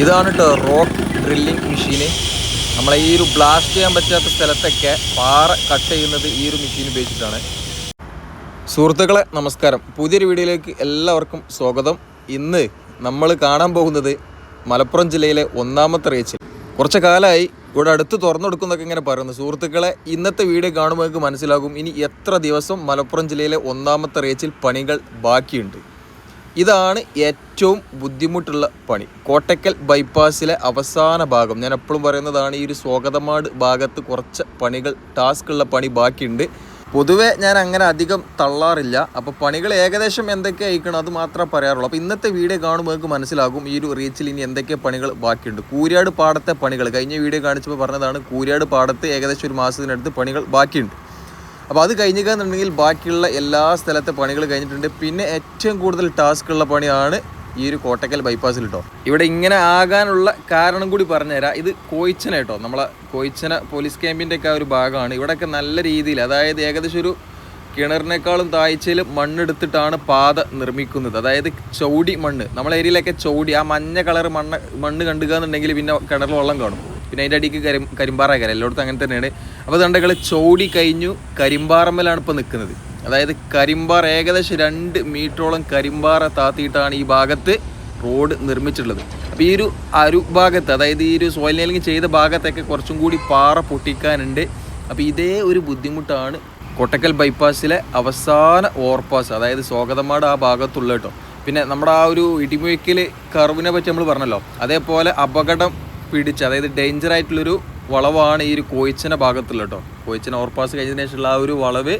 ഇതാണ് കേട്ടോ rock drilling മെഷീന്. നമ്മളെ ഈ ഒരു ബ്ലാസ്റ്റ് ചെയ്യാൻ പറ്റാത്ത സ്ഥലത്തൊക്കെ പാറ കട്ട് ചെയ്യുന്നത് ഈ ഒരു മെഷീൻ ഉപയോഗിച്ചിട്ടാണ്. സുഹൃത്തുക്കളെ നമസ്കാരം. പുതിയൊരു വീഡിയോയിലേക്ക് എല്ലാവർക്കും സ്വാഗതം. ഇന്ന് നമ്മൾ കാണാൻ പോകുന്നത് മലപ്പുറം ജില്ലയിലെ ഒന്നാമത്തെ റേച്ചിൽ കുറച്ച് കാലമായി ഇവിടെ അടുത്ത് തുറന്നു കൊടുക്കുന്നൊക്കെ ഇങ്ങനെ പറയുന്നു. സുഹൃത്തുക്കളെ ഇന്നത്തെ വീഡിയോ കാണുമ്പോൾ നിങ്ങൾക്ക് മനസ്സിലാകും. ഇനി എത്ര ദിവസം മലപ്പുറം ജില്ലയിലെ ഒന്നാമത്തെ റേച്ചിൽ പണികൾ ബാക്കിയുണ്ട്. ഇതാണ് ഏറ്റവും ബുദ്ധിമുട്ടുള്ള പണി. കോട്ടക്കൽ ബൈപ്പാസിലെ അവസാന ഭാഗം. ഞാൻ എപ്പോഴും പറയുന്നതാണ് ഈ ഒരു സ്വാഗതമാട് ഭാഗത്ത് കുറച്ച് പണികൾ ടാസ്ക് ഉള്ള പണി ബാക്കിയുണ്ട്. പൊതുവെ ഞാൻ അങ്ങനെ അധികം തള്ളാറില്ല. അപ്പോൾ പണികൾ ഏകദേശം എന്തൊക്കെ അയക്കണം അത് മാത്രമേ പറയാറുള്ളൂ. അപ്പോൾ ഇന്നത്തെ വീഡിയോ കാണുമ്പോൾ നിങ്ങൾക്ക് മനസ്സിലാകും ഈ ഒരു റീച്ചിൽ ഇനി എന്തൊക്കെ പണികൾ ബാക്കിയുണ്ട്. കൂരിയാട് പാടത്തെ പണികൾ. കഴിഞ്ഞ വീഡിയോ കാണിച്ചപ്പോൾ പറഞ്ഞതാണ് കൂരിയാട് പാടത്ത് ഏകദേശം ഒരു മാസത്തിനടുത്ത് പണികൾ ബാക്കിയുണ്ട്. അപ്പോൾ അത് കഴിഞ്ഞിക്കാന്നുണ്ടെങ്കിൽ ബാക്കിയുള്ള എല്ലാ സ്ഥലത്തെ പണികൾ കഴിഞ്ഞിട്ടുണ്ട്. പിന്നെ ഏറ്റവും കൂടുതൽ ടാസ്ക് ഉള്ള പണിയാണ് ഈ ഒരു കോട്ടക്കൽ ബൈപ്പാസിൽ കേട്ടോ ഇവിടെ ഇങ്ങനെ ആകാനുള്ള കാരണം കൂടി പറഞ്ഞുതരാം. ഇത് കോയിച്ചന കേട്ടോ നമ്മളെ കോയിച്ചന പോലീസ് ക്യാമ്പിന്റെ ഒക്കെ ഒരു ഭാഗമാണ്. ഇവിടെയൊക്കെ നല്ല രീതിയിൽ അതായത് ഏകദേശം ഒരു കിണറിനേക്കാളും താഴ്ചയിൽ മണ്ണെടുത്തിട്ടാണ് പാത നിർമ്മിക്കുന്നത്. അതായത് ചൗടി മണ്ണ്. നമ്മളെ ഏരിയയിലൊക്കെ ചൗടി ആ മഞ്ഞ കളർ മണ്ണ് മണ്ണ് കണ്ടുക എന്നുണ്ടെങ്കിൽ പിന്നെ കിണറിൽ വെള്ളം കാണും. പിന്നെ അതിന്റെ അടിക്ക് കരി കരിമ്പാറ കര. എല്ലായിടത്തും അങ്ങനെ തന്നെയാണ്. അപ്പോൾ ദണ്ടകൾ ചോടി കഴിഞ്ഞു. കരിമ്പാറമ്മലാണ് ഇപ്പോൾ നിൽക്കുന്നത് അതായത് കരിമ്പാറ ഏകദേശം രണ്ട് മീറ്ററോളം കരിമ്പാറ താത്തിയിട്ടാണ് ഈ ഭാഗത്ത് റോഡ് നിർമ്മിച്ചിട്ടുള്ളത്. അപ്പോൾ ഈ ഒരു അരു ഭാഗത്ത് അതായത് ഈ ഒരു സോയിൽ നെയിലിംഗ് ചെയ്ത ഭാഗത്തൊക്കെ കുറച്ചും കൂടി പാറ പൊട്ടിക്കാനുണ്ട്. അപ്പോൾ ഇതേ ഒരു ബുദ്ധിമുട്ടാണ് കൊട്ടക്കൽ ബൈപ്പാസിലെ അവസാന ഓവർപാസ് അതായത് സ്വാഗതമാട് ആ ഭാഗത്തുള്ള കേട്ടോ. പിന്നെ നമ്മുടെ ആ ഒരു ഇടിമുഴക്കിൽ കർവിനെ പറ്റി നമ്മൾ പറഞ്ഞല്ലോ. അതേപോലെ അപകടം പിടിച്ച് അതായത് ഡേഞ്ചർ ആയിട്ടുള്ളൊരു വളവാണ് ഈ ഒരു കോയിച്ചന ഭാഗത്തുള്ള കേട്ടോ. കോയിച്ചന ഓവർപാസ് കഴിഞ്ഞതിന് ശേഷമുള്ള ആ ഒരു വളവ്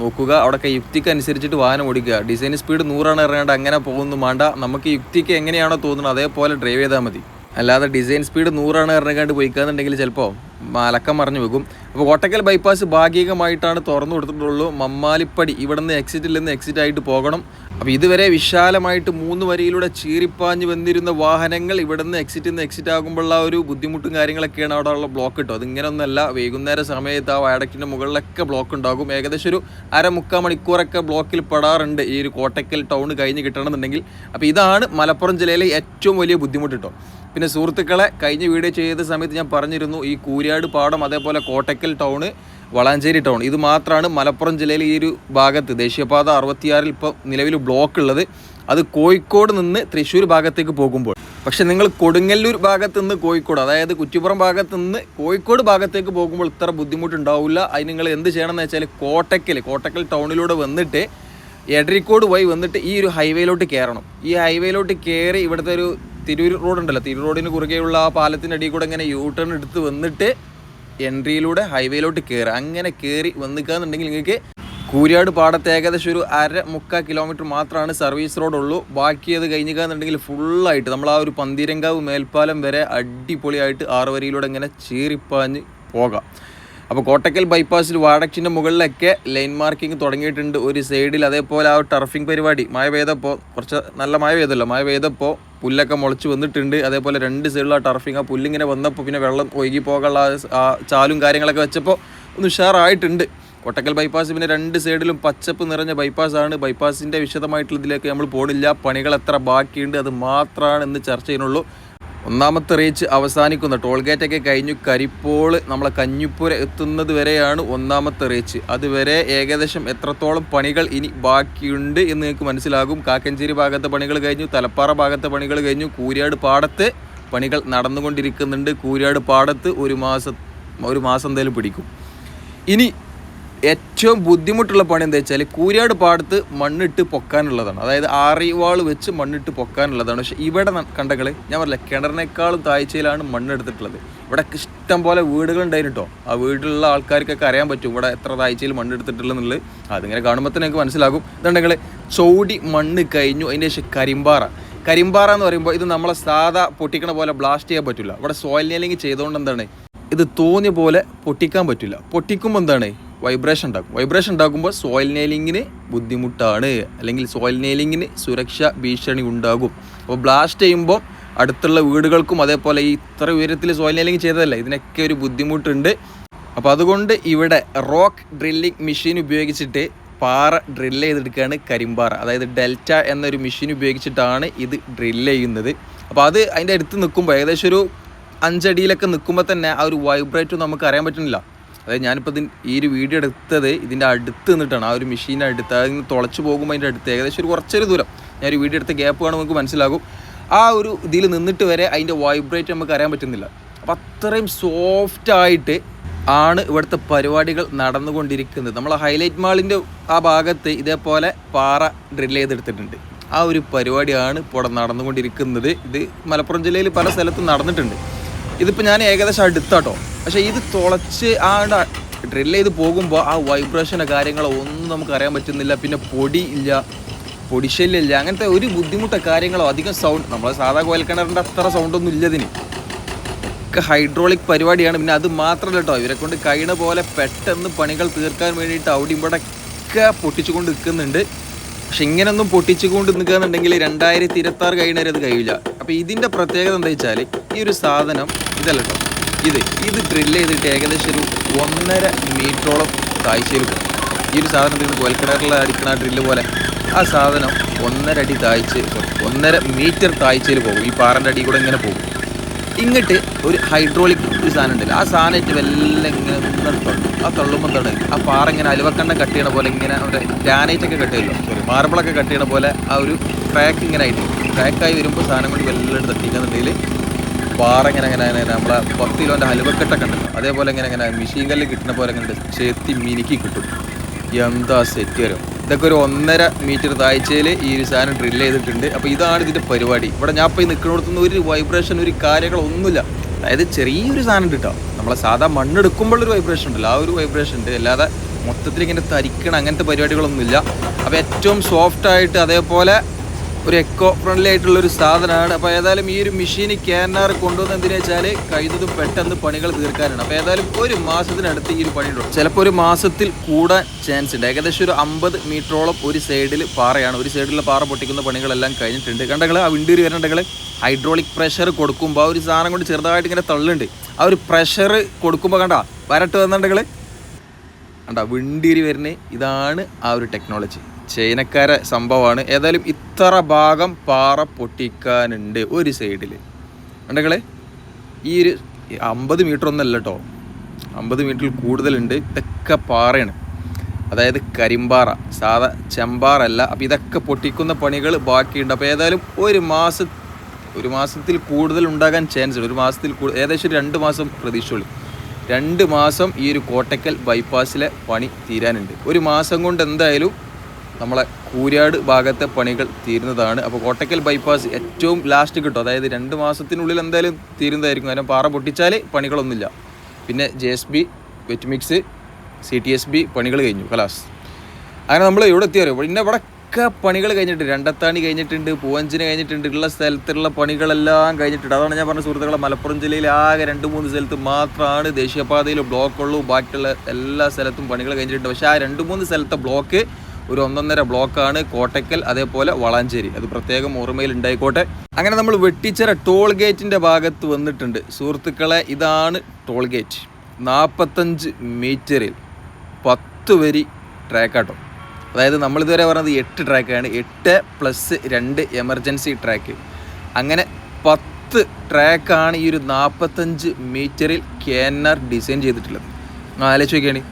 നോക്കുക. അവിടെയൊക്കെ യുക്തിക്ക് അനുസരിച്ചിട്ട് വാഹനം ഓടിക്കുക. ഡിസൈൻ സ്പീഡ് നൂറാണ് ഇറങ്ങേണ്ട അങ്ങനെ പോകുന്നു. വേണ്ട നമുക്ക് യുക്തിക്ക് എങ്ങനെയാണോ തോന്നുന്നത് അതേപോലെ ഡ്രൈവ് ചെയ്താൽ മതി. അല്ലാതെ ഡിസൈൻ സ്പീഡ് നൂറാണ് ഇറങ്ങാണ്ട് പോയിക്കാന്നുണ്ടെങ്കിൽ ചിലപ്പോൾ മലക്കം മറിഞ്ഞു വെക്കും അപ്പോൾ കോട്ടക്കൽ ബൈപ്പാസ് ഭാഗികമായിട്ടാണ് തുറന്നു കൊടുത്തിട്ടുള്ളൂ. മമ്മാലിപ്പടി ഇവിടെ നിന്ന് എക്സിറ്റിൽ നിന്ന് എക്സിറ്റ് ആയിട്ട് പോകണം. അപ്പോൾ ഇതുവരെ വിശാലമായിട്ട് മൂന്ന് വരിയിലൂടെ ചീറിപ്പാഞ്ഞ് വന്നിരുന്ന വാഹനങ്ങൾ ഇവിടെ നിന്ന് എക്സിറ്റിൽ നിന്ന് എക്സിറ്റ് ആകുമ്പോഴുള്ള ഒരു ബുദ്ധിമുട്ടും കാര്യങ്ങളൊക്കെയാണ് അവിടെ ഉള്ള ബ്ലോക്ക് കിട്ടും. അതിങ്ങനെയൊന്നല്ല വൈകുന്നേര സമയത്ത് ആ വയടക്കിന്റെ മുകളിലൊക്കെ ബ്ലോക്ക് ഉണ്ടാകും. ഏകദേശം ഒരു അര മുക്കാൽ മണിക്കൂറൊക്കെ ബ്ലോക്കിൽ പെടാറുണ്ട് ഈ ഒരു കോട്ടക്കൽ ടൗൺ കഴിഞ്ഞ് കിട്ടണമെന്നുണ്ടെങ്കിൽ. അപ്പോൾ ഇതാണ് മലപ്പുറം ജില്ലയിലെ ഏറ്റവും വലിയ ബുദ്ധിമുട്ട് കേട്ടോ. പിന്നെ സുഹൃത്തുക്കളെ കഴിഞ്ഞ വീഡിയോ ചെയ്ത സമയത്ത് ഞാൻ പറഞ്ഞിരുന്നു ഈ കൂരിയാട് പാടം അതേപോലെ കോട്ടക്കൽ ടൗണ് വളാഞ്ചേരി ടൗൺ. ഇത് മാത്രമാണ് മലപ്പുറം ജില്ലയിലെ ഈ ഒരു ഭാഗത്ത്. ദേശീയപാത അറുപത്തിയാറിൽ ഇപ്പോൾ നിലവിൽ ബ്ലോക്ക് ഉള്ളത്. അത് കോഴിക്കോട് നിന്ന് തൃശ്ശൂർ ഭാഗത്തേക്ക് പോകുമ്പോൾ. പക്ഷേ നിങ്ങൾ കൊടുങ്ങല്ലൂർ ഭാഗത്ത് നിന്ന് കോഴിക്കോട് അതായത് കുറ്റിപ്പുറം ഭാഗത്ത് നിന്ന് കോഴിക്കോട് ഭാഗത്തേക്ക് പോകുമ്പോൾ ഇത്ര ബുദ്ധിമുട്ടുണ്ടാവില്ല. അതിന് നിങ്ങൾ എന്ത് ചെയ്യണം എന്ന് വെച്ചാൽ കോട്ടക്കൽ കോട്ടക്കൽ ടൗണിലൂടെ വന്നിട്ട് എടരിക്കോട് വഴി വന്നിട്ട് ഈ ഒരു ഹൈവേയിലോട്ട് കയറണം. ഈ ഹൈവേയിലോട്ട് കയറി ഇവിടുത്തെ ഒരു തിരൂർ റോഡ് ഉണ്ടല്ലോ തിരൂർ റോഡിന് കുറുകെയുള്ള ആ പാലത്തിന്റെ അടിയിൽ കൂടെ ഇങ്ങനെ യൂ ടേൺ എടുത്ത് വന്നിട്ട് എൻട്രിയിലൂടെ ഹൈവേയിലോട്ട് കയറുക അങ്ങനെ കയറി വന്നിക്കാന്നുണ്ടെങ്കിൽ നിങ്ങൾക്ക് കൂരിയാട് പാടത്ത് ഏകദേശം ഒരു അര മുക്കാൽ കിലോമീറ്റർ മാത്രമാണ് സർവീസ് റോഡ് ഉള്ളൂ ബാക്കി അത് കഴിഞ്ഞിക്കാന്നുണ്ടെങ്കിൽ ഫുള്ളായിട്ട് നമ്മൾ ആ ഒരു പന്തീരങ്കാവ് മേൽപ്പാലം വരെ അടിപൊളിയായിട്ട് ആറ് വരിയിലൂടെ ഇങ്ങനെ ചീറിപ്പാഞ്ഞ് പോകാം. അപ്പോൾ കോട്ടക്കൽ ബൈപ്പാസിൽ വാടക്ഷിന്റെ മുകളിലൊക്കെ ലൈൻ മാർക്കിംഗ് തുടങ്ങിയിട്ടുണ്ട്. ഒരു സൈഡിൽ അതേപോലെ ആ ടർഫിംഗ് പരിപാടി. മഴ പെയ്തപ്പോൾ കുറച്ച് നല്ല മഴ പെയ്തല്ലോ. മഴ പെയ്തപ്പോൾ പുല്ലൊക്കെ മുളച്ച് വന്നിട്ടുണ്ട്. അതേപോലെ രണ്ട് സൈഡിലുള്ള ടർഫിങ് ആ പുല്ലിങ്ങനെ വന്നപ്പോൾ പിന്നെ വെള്ളം ഒഴുകി പോകാനുള്ള ആ- ചാലും കാര്യങ്ങളൊക്കെ വെച്ചപ്പോൾ ഒന്ന് ഉഷാറായിട്ടുണ്ട്. കൊട്ടക്കൽ ബൈപ്പാസ് പിന്നെ രണ്ട് സൈഡിലും പച്ചപ്പ് നിറഞ്ഞ ബൈപ്പാസാണ് ബൈപ്പാസിന്റെ വിശദമായിട്ടുള്ള ഇതിലേക്ക് നമ്മൾ പോണില്ല. പണികൾ എത്ര ബാക്കിയുണ്ട് അത് മാത്രമാണ് ഇന്ന് ചർച്ച ചെയ്യുന്നുള്ളൂ. ഒന്നാമത്തെ റീച്ച് അവസാനിക്കുന്ന. ടോൾ ഗേറ്റൊക്കെ കഴിഞ്ഞു. കരിപ്പോൾ നമ്മളെ കഞ്ഞിപ്പുര എത്തുന്നത് വരെയാണ് ഒന്നാമത്തെ റീച്ച്. അതുവരെ ഏകദേശം എത്രത്തോളം പണികൾ ഇനി ബാക്കിയുണ്ട് എന്ന് നിങ്ങൾക്ക് മനസ്സിലാകും. കാക്കഞ്ചേരി ഭാഗത്തെ പണികൾ കഴിഞ്ഞു. തലപ്പാറ ഭാഗത്തെ പണികൾ കഴിഞ്ഞു. കൂരിയാട് പാടത്ത് പണികൾ നടന്നുകൊണ്ടിരിക്കുന്നുണ്ട്. കൂരിയാട് പാടത്ത് ഒരു മാസം ഒരു മാസം എന്തായാലും പിടിക്കും. ഇനി ഏറ്റവും ബുദ്ധിമുട്ടുള്ള പണി എന്താ വെച്ചാൽ കൂരിയാട് പാടത്ത് മണ്ണിട്ട് പൊക്കാനുള്ളതാണ്. അതായത് ആറിവാൾ വെച്ച് മണ്ണിട്ട് പൊക്കാനുള്ളതാണ്. പക്ഷേ ഇവിടെ കണ്ടകൾ ഞാൻ പറഞ്ഞില്ല കിണറിനേക്കാളും താഴ്ചയിലാണ് മണ്ണെടുത്തിട്ടുള്ളത്. ഇവിടെ ഇഷ്ടം പോലെ വീടുകളുണ്ടായിരുന്നു കേട്ടോ ആ വീട്ടിലുള്ള ആൾക്കാർക്കൊക്കെ അറിയാൻ പറ്റും ഇവിടെ എത്ര താഴ്ചയിൽ മണ്ണെടുത്തിട്ടുള്ളതെന്നുള്ളത് അതിങ്ങനെ കാണുമ്പോൾ തന്നെ നിങ്ങൾക്ക് മനസ്സിലാകും. ഇതുണ്ടെങ്കിൽ ചൗടി മണ്ണ് കഴിഞ്ഞു. അതിന്റെ ശേഷം കരിമ്പാറ. കരിമ്പാറ എന്ന് പറയുമ്പോൾ ഇത് നമ്മളെ സാധാ പൊട്ടിക്കണ പോലെ ബ്ലാസ്റ്റ് ചെയ്യാൻ പറ്റില്ല ഇവിടെ സോയിൽ നെയിലിംഗ് ചെയ്തുകൊണ്ട് എന്താണ് ഇത് തോന്നിയ പോലെ പൊട്ടിക്കാൻ പറ്റില്ല. പൊട്ടിക്കുമ്പോൾ എന്താണ്? വൈബ്രേഷൻ ഉണ്ടാക്കും വൈബ്രേഷൻ ഉണ്ടാക്കുമ്പോൾ സോയിൽ നെയിലിങ്ങിന് ബുദ്ധിമുട്ടാണ്. അല്ലെങ്കിൽ സോയിൽ നെയിലിങ്ങിന് സുരക്ഷ ഭീഷണി ഉണ്ടാകും. അപ്പോൾ ബ്ലാസ്റ്റ് ചെയ്യുമ്പോൾ അടുത്തുള്ള വീടുകൾക്കും അതേപോലെ ഈ ഇത്ര ഉയരത്തിൽ സോയിൽ നെയിലിംഗ് ചെയ്തതല്ല? ഇതിനൊക്കെ ഒരു ബുദ്ധിമുട്ടുണ്ട്. അപ്പോൾ അതുകൊണ്ട് ഇവിടെ റോക്ക് ഡ്രില്ലിംഗ് മെഷീൻ ഉപയോഗിച്ചിട്ട് പാറ ഡ്രില്ല് ചെയ്തെടുക്കുകയാണ് കരിമ്പാറ. അതായത് ഡെൽറ്റ എന്നൊരു മെഷീൻ ഉപയോഗിച്ചിട്ടാണ് ഇത് ഡ്രില്ല് ചെയ്യുന്നത്. അപ്പോൾ അത് അതിന്റെ അടുത്ത് നിൽക്കുമ്പോൾ ഏകദേശം ഒരു അഞ്ചടിയിലൊക്കെ നിൽക്കുമ്പോൾ തന്നെ ആ ഒരു വൈബ്രേറ്റ് നമുക്ക് അറിയാൻ പറ്റുന്നില്ല. അതായത് ഞാനിപ്പോൾ ഇതിന് ഈ ഒരു വീഡിയോ എടുത്തത് ഇതിന്റെ അടുത്ത് നിന്നിട്ടാണ്. ആ ഒരു മെഷീന്റെ അടുത്ത് അതിന് തുളച്ച് പോകുമ്പോൾ അതിന്റെ അടുത്ത് ഏകദേശം ഒരു കുറച്ചൊരു ദൂരം. ഞാൻ ഒരു വീഡിയോ എടുത്ത ഗ്യാപ്പ് കാണുമ്പോൾ നമുക്ക് മനസ്സിലാകും. ആ ഒരു ഇതിൽ നിന്നിട്ട് വരെ അതിന്റെ വൈബ്രേറ്റ് നമുക്ക് അറിയാൻ പറ്റുന്നില്ല. അപ്പം അത്രയും സോഫ്റ്റ് ആയിട്ട് ആണ് ഇവിടുത്തെ പരിപാടികൾ നടന്നുകൊണ്ടിരിക്കുന്നത്. നമ്മൾ ഹൈലൈറ്റ് മാളിന്റെ ആ ഭാഗത്ത് ഇതേപോലെ പാറ ഡ്രിൽ ചെയ്തെടുത്തിട്ടുണ്ട്. ആ ഒരു പരിപാടിയാണ് ഇപ്പോൾ നടന്നുകൊണ്ടിരിക്കുന്നത്. ഇത് മലപ്പുറം ജില്ലയിൽ പല സ്ഥലത്തും നടന്നിട്ടുണ്ട്. ഇതിപ്പോൾ ഞാൻ ഏകദേശം അടുത്താട്ടോ. പക്ഷേ ഇത് തുളച്ച് ആ ഡ്രിൽ ചെയ്ത് പോകുമ്പോൾ ആ വൈബ്രേഷനോ കാര്യങ്ങളോ ഒന്നും നമുക്ക് അറിയാൻ പറ്റുന്നില്ല. പിന്നെ പൊടി ഇല്ല പൊടിശല്യമില്ല അങ്ങനത്തെ ഒരു ബുദ്ധിമുട്ടോ കാര്യങ്ങളോ അധികം സൗണ്ട് നമ്മൾ സാധാ കോയൽക്കിണറിന്റെ അത്ര സൗണ്ടൊന്നും ഇല്ല ഇതിന്. ഒക്കെ ഹൈഡ്രോളിക് പരിപാടിയാണ്. പിന്നെ അത് മാത്രമല്ല കേട്ടോ ഇവരെ കൊണ്ട് കഴിയണ പോലെ പെട്ടെന്ന് പണികൾ തീർക്കാൻ വേണ്ടിയിട്ട് അവിടെ ഇവിടെ ഒക്കെ പൊട്ടിച്ചുകൊണ്ട് നിൽക്കുന്നുണ്ട്. പക്ഷെ ഇങ്ങനൊന്നും പൊട്ടിച്ചുകൊണ്ട് നിൽക്കുകയെന്നുണ്ടെങ്കിൽ രണ്ടായിരത്തി ഇരുപത്തി ആറ് കഴിയുന്നവരെ അത് കഴിയില്ല. അപ്പോൾ ഇതിന്റെ പ്രത്യേകത എന്താ വെച്ചാൽ ഈ ഒരു സാധനം ഇതല്ല കേട്ടോ. ഇത് ഇത് ഡ്രില്ല് ചെയ്തിട്ട് ഏകദേശം ഒരു ഒന്നര മീറ്ററോളം താഴ്ചയിൽ പോകും ഈ ഒരു സാധനം ഇതിന് കോൽക്കിണറിൽ അടിക്കണ ഡ്രില്ല് പോലെ ആ സാധനം ഒന്നര അടി താഴ്ച ഒന്നര മീറ്റർ താഴ്ചയിൽ പോകും ഈ പാറന്റെ അടി കൂടെ ഇങ്ങനെ പോകും. ഇങ്ങോട്ട് ഒരു ഹൈഡ്രോളിക് ഒരു സാധനം ഉണ്ടല്ലോ. ആ സാധനമായിട്ട് വല്ല ഇങ്ങനെ തള്ളും ആ തള്ളുമ്പോൾ എന്താണ് ആ പാറ ഇങ്ങനെ അലുവക്കണ്ണം കട്ട് ചെയ്യണ പോലെ ഇങ്ങനെ ഒരു ഗ്രാനൈറ്റ് ഒക്കെ കട്ട് ചെയ്യല്ലോ. സോറി മാർബിളൊക്കെ കട്ട് ചെയ്യണ പോലെ ആ ഒരു ട്രാക്ക് ഇങ്ങനെ ആയിട്ട് ട്രാക്കായി വരുമ്പോൾ സാധനം കൊണ്ട് വെല്ലം തട്ടിക്കുന്നുണ്ടെങ്കിൽ പാറ ഇങ്ങനെ ഇങ്ങനെ ഇങ്ങനെ നമ്മളെ പത്ത് കിലോന്റെ ഹലുവക്കെട്ടൊക്കെ ഉണ്ടല്ലോ. അതേപോലെ ഇങ്ങനെ ഇങ്ങനെ മെഷീൻ കല്ല് കിട്ടുന്ന പോലെ ഇങ്ങനെ ചേത്തി മിനുക്കി കിട്ടും. എന്താ സെറ്റ് വരും? ഇതൊക്കെ ഒരു ഒന്നര മീറ്റർ താഴ്ചയിൽ ഈ ഒരു സാധനം ഡ്രിൽ ചെയ്തിട്ടുണ്ട്. അപ്പോൾ ഇതാണ് ഇതിന്റെ പരിപാടി. ഇവിടെ ഞാൻ പോയി നിൽക്കുന്നിടത്തുനിന്ന് ഒരു വൈബ്രേഷൻ ഒരു കാര്യങ്ങളൊന്നുമില്ല. അതായത് ചെറിയൊരു സാധനം കിട്ടാം നമ്മളെ സാധാ മണ്ണെടുക്കുമ്പോഴൊരു വൈബ്രേഷൻ ഉണ്ടല്ലോ. ആ ഒരു വൈബ്രേഷൻ ഉണ്ട്. അല്ലാതെ മൊത്തത്തിൽ ഇങ്ങനെ തരിക്കണം അങ്ങനത്തെ പരിപാടികളൊന്നുമില്ല. അപ്പോൾ ഏറ്റവും സോഫ്റ്റ് ആയിട്ട് അതേപോലെ ഒരു എക്കോ ഫ്രണ്ട്ലി ആയിട്ടുള്ള ഒരു സാധനമാണ്. അപ്പോൾ ഏതായാലും ഈ ഒരു മെഷീൻ ക്യാനാർ കൊണ്ടുവന്ന് എന്തിനാ വെച്ചാൽ കഴിയുന്നതും പെട്ടെന്ന് പണികൾ തീർക്കാനാണ്. അപ്പോൾ ഏതായാലും ഒരു മാസത്തിനടുത്ത് ഈ ഒരു പണി ഉണ്ട് ചിലപ്പോൾ ഒരു മാസത്തിൽ കൂടാൻ ചാൻസ് ഉണ്ട്. ഏകദേശം ഒരു അമ്പത് മീറ്ററോളം ഒരു സൈഡിൽ പാറയാണ്. ഒരു സൈഡിലെ പാറ പൊട്ടിക്കുന്ന പണികളെല്ലാം കഴിഞ്ഞിട്ടുണ്ട്. കണ്ടങ്ങൾ ആ വിണ്ടീര് വരണ്ടെങ്കിൽ ഹൈഡ്രോളിക് പ്രഷർ കൊടുക്കുമ്പോൾ ആ ഒരു സാധനം കൊണ്ട് ചെറുതായിട്ട് ഇങ്ങനെ തള്ളുണ്ട് ആ ഒരു പ്രഷർ കൊടുക്കുമ്പോൾ കണ്ട? വരട്ട് വന്നിട്ടുണ്ടെങ്കിൽ കണ്ട? വിണ്ടീര് വരുന്നത് ഇതാണ് ആ ഒരു ടെക്നോളജി ചൈനക്കാരെ സംഭവമാണ്. ഏതായാലും ഇത്ര ഭാഗം പാറ പൊട്ടിക്കാനുണ്ട് ഒരു സൈഡിൽ കണ്ടങ്ങളെ ഈ ഒരു അമ്പത് മീറ്റർ ഒന്നല്ല കേട്ടോ അമ്പത് മീറ്ററിൽ കൂടുതലുണ്ട്. ഇതൊക്കെ പാറയാണ്. അതായത് കരിമ്പാറ. സാധാ ചെമ്പാറല്ല. അപ്പോൾ ഇതൊക്കെ പൊട്ടിക്കുന്ന പണികൾ ബാക്കിയുണ്ട്. അപ്പോൾ ഏതായാലും ഒരു മാസ ഒരു മാസത്തിൽ കൂടുതൽ ഉണ്ടാകാൻ ചാൻസ് ഉണ്ട്. ഒരു മാസത്തിൽ കൂടുതൽ ഏകദേശം രണ്ട് മാസം പ്രതീക്ഷയുള്ളൂ. രണ്ട് മാസം ഈ ഒരു കോട്ടക്കൽ ബൈപ്പാസിലെ പണി തീരാനുണ്ട്. ഒരു മാസം കൊണ്ട് എന്തായാലും നമ്മളെ കൂരാട് ഭാഗത്തെ പണികൾ തീരുന്നതാണ്. അപ്പോൾ കോട്ടക്കൽ ബൈപ്പാസ് ഏറ്റവും ലാസ്റ്റ് കിട്ടും. അതായത് രണ്ട് മാസത്തിനുള്ളിൽ എന്തായാലും തീരുന്നതായിരിക്കും. കാരണം പാറ പൊട്ടിച്ചാൽ പണികളൊന്നുമില്ല. പിന്നെ J S B wet mix C T S B പണികൾ കഴിഞ്ഞു. കലാസ് അങ്ങനെ നമ്മൾ ഇവിടെ എത്തിയാലോ പിന്നെ ഇവിടെ ഒക്കെ പണികൾ കഴിഞ്ഞിട്ട് രണ്ടത്താണി കഴിഞ്ഞിട്ടുണ്ട് പൂവഞ്ചിന് കഴിഞ്ഞിട്ടുണ്ട്. ഉള്ള സ്ഥലത്തുള്ള പണികളെല്ലാം കഴിഞ്ഞിട്ടുണ്ട്. അതാണ് ഞാൻ പറഞ്ഞ സുഹൃത്തുക്കളെ മലപ്പുറം ജില്ലയിൽ ആകെ രണ്ട് മൂന്ന് സ്ഥലത്ത് മാത്രമാണ് ദേശീയപാതയിൽ ബ്ലോക്കുള്ളൂ ബാക്കിയുള്ള എല്ലാ സ്ഥലത്തും പണികൾ കഴിഞ്ഞിട്ടുണ്ട്. പക്ഷേ ആ രണ്ട് മൂന്ന് സ്ഥലത്തെ ബ്ലോക്ക് ഒരു ഒന്നൊന്നര ബ്ലോക്കാണ് കോട്ടക്കൽ അതേപോലെ വളാഞ്ചേരി. അത് പ്രത്യേകം ഓർമ്മയിൽ ഉണ്ടായിക്കോട്ടെ അങ്ങനെ നമ്മൾ വെട്ടിച്ചിറ ടോൾ ഗേറ്റിന്റെ ഭാഗത്ത് വന്നിട്ടുണ്ട്. സുഹൃത്തുക്കളെ ഇതാണ് ടോൾ ഗേറ്റ് നാൽപ്പത്തഞ്ച് മീറ്ററിൽ പത്ത് വരി ട്രാക്കാട്ടോ അതായത് നമ്മളിതുവരെ പറഞ്ഞത് എട്ട് ട്രാക്കാണ് എട്ട് പ്ലസ് രണ്ട് എമർജൻസി ട്രാക്ക് അങ്ങനെ പത്ത് ട്രാക്കാണ് ഈ ഒരു നാൽപ്പത്തഞ്ച് മീറ്ററിൽ കെ എൻ ആർ ഡിസൈൻ ചെയ്തിട്ടുള്ളത്. ആലോചിച്ച് നോക്കിയാണ്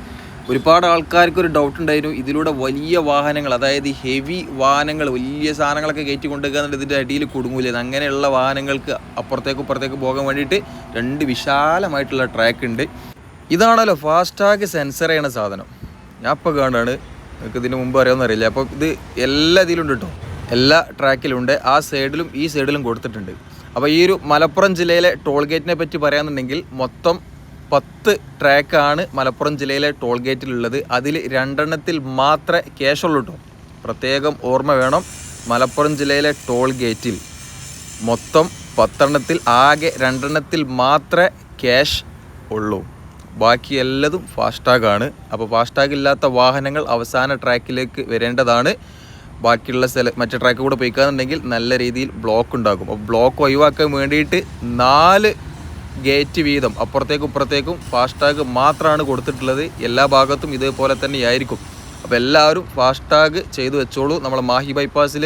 ഒരുപാട് ആൾക്കാർക്ക് ഒരു ഡൗട്ട് ഉണ്ടായിരുന്നു. ഇതിലൂടെ വലിയ വാഹനങ്ങൾ അതായത് ഹെവി വാഹനങ്ങൾ വലിയ സാധനങ്ങളൊക്കെ കയറ്റി കൊണ്ടുപോകുന്നുണ്ട് ഇതിന്റെ അടിയിൽ കുടുങ്ങൂലേ. അങ്ങനെയുള്ള വാഹനങ്ങൾക്ക് അപ്പുറത്തേക്കും ഇപ്പുറത്തേക്ക് പോകാൻ വേണ്ടിയിട്ട് രണ്ട് വിശാലമായിട്ടുള്ള ട്രാക്ക് ഉണ്ട്. ഇതാണല്ലോ ഫാസ്റ്റാഗ് സെൻസർ ചെയ്യണ സാധനം. ഞാൻ ഇപ്പോൾ കാണാണ് നിങ്ങൾക്ക് ഇതിന് മുമ്പ് അറിയാമെന്ന് അറിയില്ല. അപ്പോൾ ഇത് എല്ലാ ഇതിലുണ്ട് കേട്ടോ എല്ലാ ട്രാക്കിലുണ്ട് ആ സൈഡിലും ഈ സൈഡിലും കൊടുത്തിട്ടുണ്ട്. അപ്പോൾ ഈ ഒരു മലപ്പുറം ജില്ലയിലെ ടോൾ ഗേറ്റിനെ പറ്റി പറയാന്നുണ്ടെങ്കിൽ മൊത്തം പത്ത് ട്രാക്കാണ് മലപ്പുറം ജില്ലയിലെ ടോൾ ഗേറ്റിലുള്ളത് അതിൽ രണ്ടെണ്ണത്തിൽ മാത്രമേ ക്യാഷുള്ളൂ കേട്ടോ പ്രത്യേകം ഓർമ്മ വേണം. മലപ്പുറം ജില്ലയിലെ ടോൾ ഗേറ്റിൽ മൊത്തം പത്തെണ്ണത്തിൽ ആകെ രണ്ടെണ്ണത്തിൽ മാത്രമേ ക്യാഷ് ഉള്ളൂ. ബാക്കി എല്ലതും ഫാസ്ടാഗാണ് അപ്പോൾ ഫാസ്ടാഗ് ഇല്ലാത്ത വാഹനങ്ങൾ അവസാന ട്രാക്കിലേക്ക് വരേണ്ടതാണ്. ബാക്കിയുള്ള സ്ഥല മറ്റേ ട്രാക്ക് കൂടെ പോയിക്കാന്നുണ്ടെങ്കിൽ നല്ല രീതിയിൽ ബ്ലോക്ക് ഉണ്ടാകും. അപ്പോൾ ബ്ലോക്ക് ഒഴിവാക്കാൻ വേണ്ടിയിട്ട് നാല് ഗേറ്റ് വീതം അപ്പുറത്തേക്കും ഇപ്പുറത്തേക്കും ഫാസ്ടാഗ് മാത്രമാണ് കൊടുത്തിട്ടുള്ളത്. എല്ലാ ഭാഗത്തും ഇതേപോലെ തന്നെ ആയിരിക്കും അപ്പോൾ എല്ലാവരും ഫാസ്ടാഗ് ചെയ്തു വെച്ചോളൂ. നമ്മൾ മാഹി ബൈപ്പാസിൽ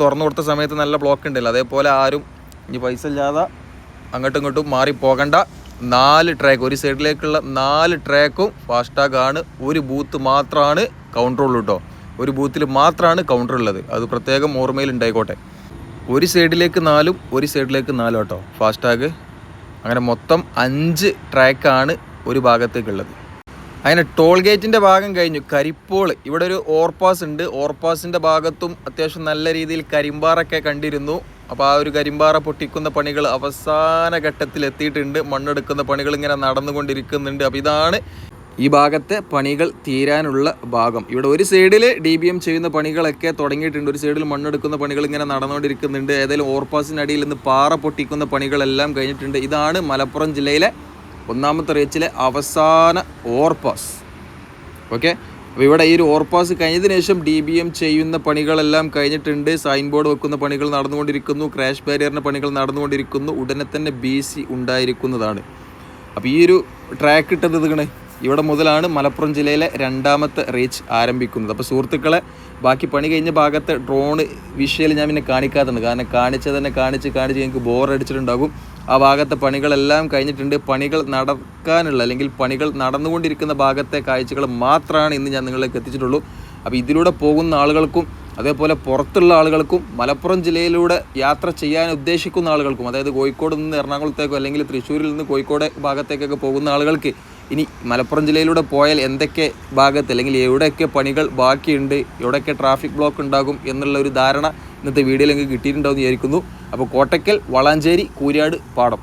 തുറന്നു കൊടുത്ത സമയത്ത് നല്ല ബ്ലോക്ക് ഉണ്ടല്ലോ. അതേപോലെ ആരും ഇനി പൈസ ഇല്ലാതെ അങ്ങോട്ടും ഇങ്ങോട്ടും മാറി പോകണ്ട. നാല് ട്രാക്ക് ഒരു സൈഡിലേക്കുള്ള നാല് ട്രാക്കും ഫാസ്ടാഗാണ് ഒരു ബൂത്ത് മാത്രമാണ് കൗണ്ടറുള്ളൂ കേട്ടോ ഒരു ബൂത്തിൽ മാത്രമാണ് കൗണ്ടർ ഉള്ളത്. അത് പ്രത്യേകം ഓർമ്മയിൽ ഉണ്ടായിക്കോട്ടെ. ഒരു സൈഡിലേക്ക് നാലും ഒരു സൈഡിലേക്ക് നാലും കേട്ടോ ഫാസ്ടാഗ് അങ്ങനെ മൊത്തം അഞ്ച് ട്രാക്കാണ് ഒരു ഭാഗത്തേക്കുള്ളത്. അങ്ങനെ ടോൾ ഗേറ്റിന്റെ ഭാഗം കഴിഞ്ഞു. കരിപ്പോൾ ഇവിടെ ഒരു ഓർപ്പാസ് ഉണ്ട്. ഓർപ്പാസിന്റെ ഭാഗത്തും അത്യാവശ്യം നല്ല രീതിയിൽ കരിമ്പാറൊക്കെ കണ്ടിരുന്നു. അപ്പോൾ ആ ഒരു കരിമ്പാറ പൊട്ടിക്കുന്ന പണികൾ അവസാന ഘട്ടത്തിൽ എത്തിയിട്ടുണ്ട് മണ്ണെടുക്കുന്ന പണികൾ ഇങ്ങനെ നടന്നുകൊണ്ടിരിക്കുന്നുണ്ട്. അപ്പോൾ ഇതാണ് ഈ ഭാഗത്തെ പണികൾ തീരാനുള്ള ഭാഗം. ഇവിടെ ഒരു സൈഡിൽ ഡി ബി എം ചെയ്യുന്ന പണികളൊക്കെ തുടങ്ങിയിട്ടുണ്ട്. ഒരു സൈഡിൽ മണ്ണെടുക്കുന്ന പണികൾ ഇങ്ങനെ നടന്നുകൊണ്ടിരിക്കുന്നുണ്ട്. ഏതായാലും ഓർപ്പാസിനടിയിൽ നിന്ന് പാറ പൊട്ടിക്കുന്ന പണികളെല്ലാം കഴിഞ്ഞിട്ടുണ്ട്. ഇതാണ് മലപ്പുറം ജില്ലയിലെ ഒന്നാമത്തെ റേച്ചിലെ അവസാന ഓർപ്പാസ് ഓക്കെ? അപ്പോൾ ഇവിടെ ഈ ഒരു ഓർപ്പാസ് കഴിഞ്ഞതിന് ശേഷം ഡി ബി എം ചെയ്യുന്ന പണികളെല്ലാം കഴിഞ്ഞിട്ടുണ്ട്. സൈൻ ബോർഡ് വെക്കുന്ന പണികൾ നടന്നുകൊണ്ടിരിക്കുന്നു. ക്രാഷ് ബാരിയറിന്റെ പണികൾ നടന്നുകൊണ്ടിരിക്കുന്നു. ഉടനെ തന്നെ ബി സി ഉണ്ടായിരിക്കുന്നതാണ്. അപ്പോൾ ഈ ഒരു ട്രാക്ക് ഇട്ടത് ഇതാണ് ഇവിടെ മുതലാണ് മലപ്പുറം ജില്ലയിലെ രണ്ടാമത്തെ റീച്ച് ആരംഭിക്കുന്നത്. അപ്പോൾ സുഹൃത്തുക്കളെ ബാക്കി പണി കഴിഞ്ഞ ഭാഗത്തെ ഡ്രോൺ വിഷയിൽ ഞാൻ പിന്നെ കാണിക്കാത്തുണ്ട് കാരണം കാണിച്ച് തന്നെ കാണിച്ച് കാണിച്ച് എനിക്ക് ബോറടിച്ചിട്ടുണ്ടാകും ആ ഭാഗത്തെ പണികളെല്ലാം കഴിഞ്ഞിട്ടുണ്ട്. പണികൾ നടക്കാനുള്ള അല്ലെങ്കിൽ പണികൾ നടന്നുകൊണ്ടിരിക്കുന്ന ഭാഗത്തെ കാഴ്ചകൾ മാത്രമാണ് ഇന്ന് ഞാൻ നിങ്ങളിലേക്ക് എത്തിച്ചിട്ടുള്ളൂ. അപ്പോൾ ഇതിലൂടെ പോകുന്ന ആളുകൾക്കും അതേപോലെ പുറത്തുള്ള ആളുകൾക്കും മലപ്പുറം ജില്ലയിലൂടെ യാത്ര ചെയ്യാൻ ഉദ്ദേശിക്കുന്ന ആളുകൾക്കും അതായത് കോഴിക്കോട് നിന്ന് എറണാകുളത്തേക്കോ അല്ലെങ്കിൽ തൃശ്ശൂരിൽ നിന്ന് കോഴിക്കോട് ഭാഗത്തേക്കൊക്കെ പോകുന്ന ആളുകൾക്ക് ഇനി മലപ്പുറം ജില്ലയിലൂടെ പോയാൽ എന്തൊക്കെ ഭാഗത്ത് അല്ലെങ്കിൽ എവിടെയൊക്കെ പണികൾ ബാക്കിയുണ്ട് എവിടെയൊക്കെ ട്രാഫിക് ബ്ലോക്ക് ഉണ്ടാകും എന്നുള്ള ഒരു ധാരണ ഇന്നത്തെ വീഡിയോയിൽ എനിക്ക് കിട്ടിയിട്ടുണ്ടാവും വിചാരിക്കുന്നു. അപ്പോൾ കോട്ടക്കൽ വളാഞ്ചേരി കൂരിയാട് പാടം.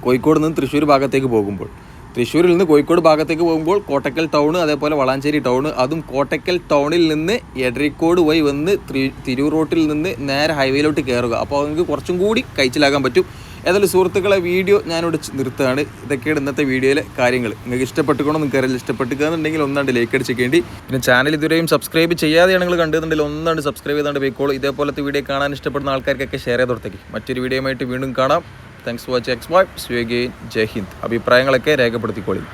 കോഴിക്കോട് നിന്ന് തൃശ്ശൂർ ഭാഗത്തേക്ക് പോകുമ്പോൾ. തൃശ്ശൂരിൽ നിന്ന് കോഴിക്കോട് ഭാഗത്തേക്ക് പോകുമ്പോൾ കോട്ടക്കൽ ടൗൺ അതേപോലെ വളാഞ്ചേരി ടൗൺ അതും കോട്ടക്കൽ ടൗണിൽ നിന്ന് എടരിക്കോട് വഴി വന്ന് ത്രി- തിരൂർ റോട്ടിൽ നിന്ന് നേരെ ഹൈവേയിലോട്ട് കയറുക അപ്പോൾ നിങ്ങൾക്ക് കുറച്ചും കൂടി കഴിച്ചിലാകാൻ പറ്റും. ഏതായാലും സുഹൃത്തുക്കളെ വീഡിയോ ഞാനിവിടെ നിർത്തുകയാണ്. ഇതൊക്കെയാണ് ഇന്നത്തെ വീഡിയോയിലെ കാര്യങ്ങൾ. നിങ്ങൾക്ക് ഇഷ്ടപ്പെട്ടുകൊണ്ടോ നിങ്ങൾക്ക് അറിയില്ല ഇഷ്ടപ്പെട്ടുകയെന്നുണ്ടെങ്കിൽ ഒന്നാണ്ട് ലൈക്ക് അടിച്ചേക്കേണ്ടി പിന്നെ ചാനൽ ഇതുവരെയും സബ്സ്ക്രൈബ് ചെയ്യാതെയാണ് നിങ്ങൾ കണ്ടിട്ടുണ്ടെങ്കിൽ ഒന്നാണ്ട് സബ്സ്ക്രൈബ് ചെയ്താണ്ട് പോയിക്കോളൂ. ഇതേപോലത്തെ വീഡിയോ കാണാൻ ഇഷ്ടപ്പെടുന്ന ആൾക്കാർക്കൊക്കെ ഷെയർ ചെയ്ത് കൊടുത്തേക്ക്. മറ്റൊരു വീഡിയോയുമായിട്ട് വീണ്ടും കാണാം. Thanks for watching X Y സ്വീഗെയിൻ ജയ് ഹിന്ദ്. അഭിപ്രായങ്ങളൊക്കെ രേഖപ്പെടുത്തിക്കോളി.